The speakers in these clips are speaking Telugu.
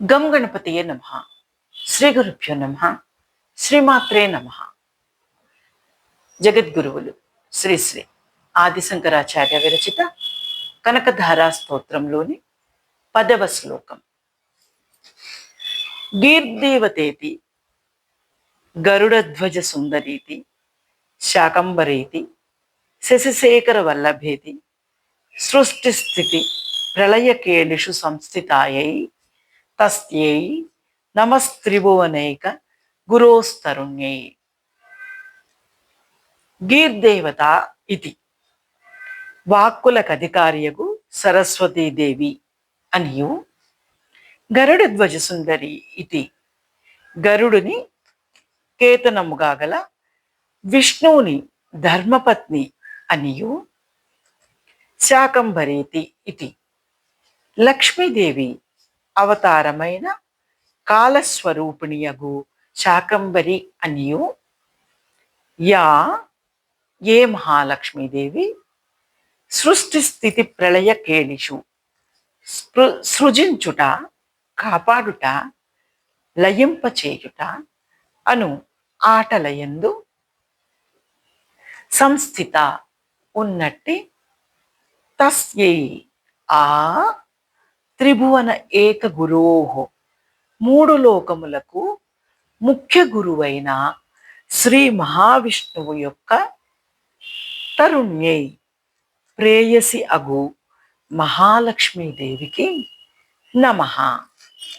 గం గణపతియే నమ. శ్రీ గురుభ్యో నమ. శ్రీమాత్రే నమ. జగద్గురువులు శ్రీ శ్రీ ఆదిశంకరాచార్య విరచిత కనకధారా స్తోత్రంలోని పదవ శ్లోకం. గీర్దేవతేతి గరుడధ్వజ సుందరీతి శాకంబరీతి శశిశేఖర వల్లభేతి సృష్టిస్థితి ప్రళయకేణిషు సంస్థితాయై తస్యై నమస్త్రిభువనైక గురోస్తరుణ్యై గీర్దేవత ఇది వాక్కులకు సరస్వతీదేవి అనియు గరుడ ధ్వజ సుందరి ఇది గరుడుని కేతనముగా గల విష్ణువుని ధర్మపత్ని అనియు శాకంభరేతి ఇది లక్ష్మీదేవి అవతారమైన కాలస్వరూపిణియగు శాకంబరి అనియు. యా ఏ మహాలక్ష్మీదేవి? సృష్టి స్థితి ప్రళయ కేళిషు స్పృ- సృజించుట కాపాడుట లయింపచేయుట అను ఆటలయందు సంస్థిత ఉన్నట్టి తస్యై ఆ త్రిభువన ఏక గురోహో. మూడు లోకములకు ముఖ్య గురువైన శ్రీ మహావిష్ణువు యొక్క తరుణ్యై ప్రేయసి అగు మహాలక్ష్మీదేవికి నమ.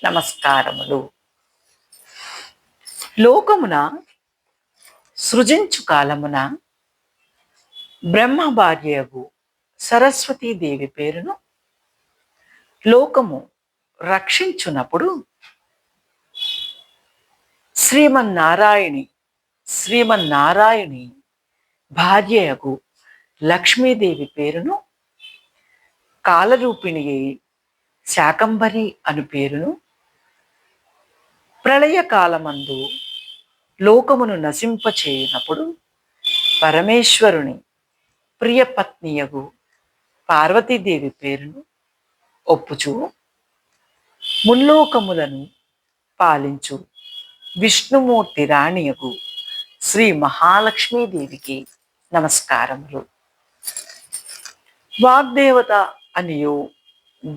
నమస్కారములు. లోకమున సృజించు కాలమున బ్రహ్మ భార్యగు సరస్వతీదేవి పేరును లోకము రక్షించునప్పుడు శ్రీమన్నారాయణి శ్రీమన్నారాయణి భార్యకు లక్ష్మీదేవి పేరును కాలరూపిణి శాకంబరి అను పేరును ప్రళయకాలమందు లోకమును నశింపచేయునప్పుడు పరమేశ్వరుని ప్రియపత్నియగు పార్వతీదేవి పేరును ఒప్పుచు. ముల్లోకములను పాలించు. విష్ణుమూర్తి రాణియగు శ్రీ మహాలక్ష్మీదేవికి నమస్కారములు. వాగ్దేవత అనియు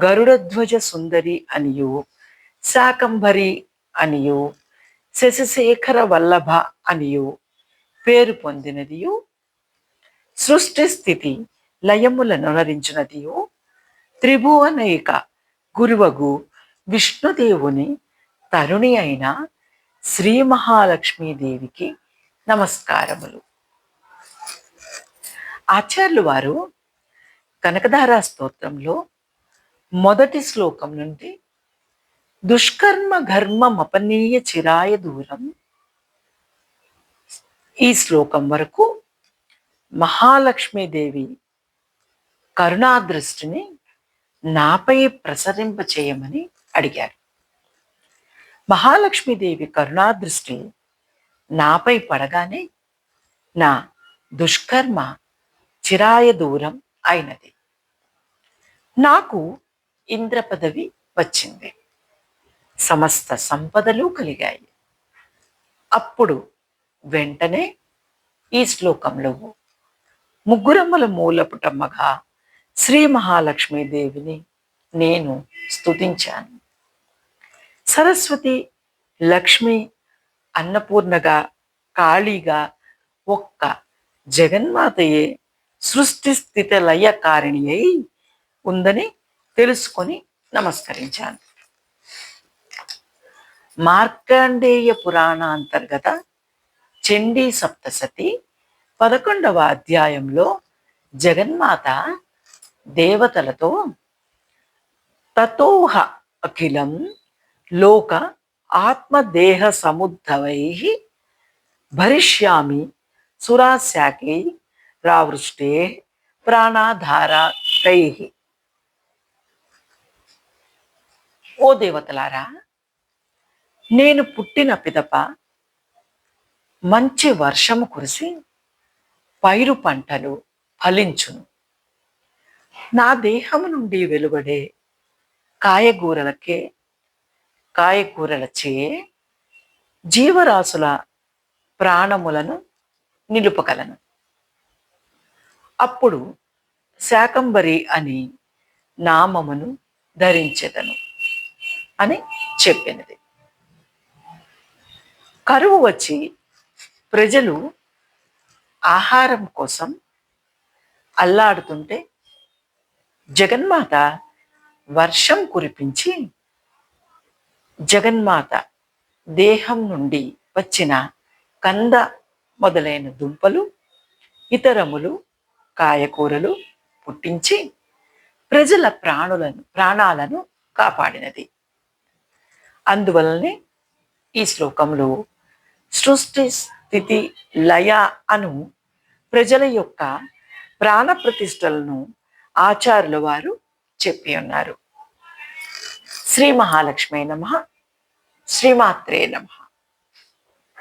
గరుడధ్వజ సుందరి అనియు శాకంభరి అనియు శశిశేఖర వల్లభ అనియు పేరు పొందినదియు సృష్టి స్థితి లయములను నరించినదియు త్రిభువనేక గురువగు విష్ణుదేవుని తరుణి అయిన శ్రీ మహాలక్ష్మీదేవికి నమస్కారములు. ఆచార్యులు వారు కనకధారా స్తోత్రంలో మొదటి శ్లోకం నుండి దుష్కర్మ ఘర్మమపనీయ చిరాయ దూరం ఈ శ్లోకం వరకు మహాలక్ష్మీదేవి కరుణాదృష్టిని నాపై ప్రసరింప చేయమని అడిగారు. మహాలక్ష్మీదేవి కరుణాదృష్టి నాపై పడగానే నా దుష్కర్మ చిరాయ దూరం అయినది. నాకు ఇంద్ర పదవి వచ్చింది. సమస్త సంపదలు కలిగాయి. అప్పుడు వెంటనే ఈ శ్లోకంలో ముగ్గురమ్మల మూలపుటమ్మగా శ్రీ మహాలక్ష్మీదేవిని నేను స్తుతించాను. సరస్వతి లక్ష్మి అన్నపూర్ణగా కాళీగా ఒక్క జగన్మాతయే సృష్టి స్థితి లయకారిణి అయి ఉందని తెలుసుకొని నమస్కరించాను. మార్కండేయ పురాణ అంతర్గత చండీ సప్తసతి పదకొండవ అధ్యాయంలో జగన్మాత దేవతలతో తతోహ అఖిలం లోక ఆత్మదేహ సముద్ధవై భరిష్యామి సురాశాకై రావృష్టే ప్రాణాధారకై ఓ దేవతలారా నేను పుట్టిన పిదప మంచి వర్షము కురిసి పైరు పంటలు ఫలించును. నా దేహము నుండి వెలువడే కాయగూరలకే కాయకూరలచే జీవరాశుల ప్రాణములను నిలుపగలను. అప్పుడు శాకంబరి అని నామమును ధరించెదను అని చెప్పినది. కరువు వచ్చి ప్రజలు ఆహారం కోసం అల్లాడుతుంటే జగన్మాత వర్షం కురిపించి జగన్మాత దేహం నుండి వచ్చిన కంద మొదలైన దుంపలు ఇతరములు కాయకూరలు పుట్టించి ప్రజల ప్రాణులను ప్రాణాలను కాపాడినది. అందువలనే ఈ శ్లోకంలో సృష్టి స్థితి లయ అను ప్రజల యొక్క ప్రాణ ప్రతిష్టలను ఆచార్యుల వారు చెప్పి ఉన్నారు. శ్రీ మహాలక్ష్మి నమ. శ్రీమాత్రే నమ.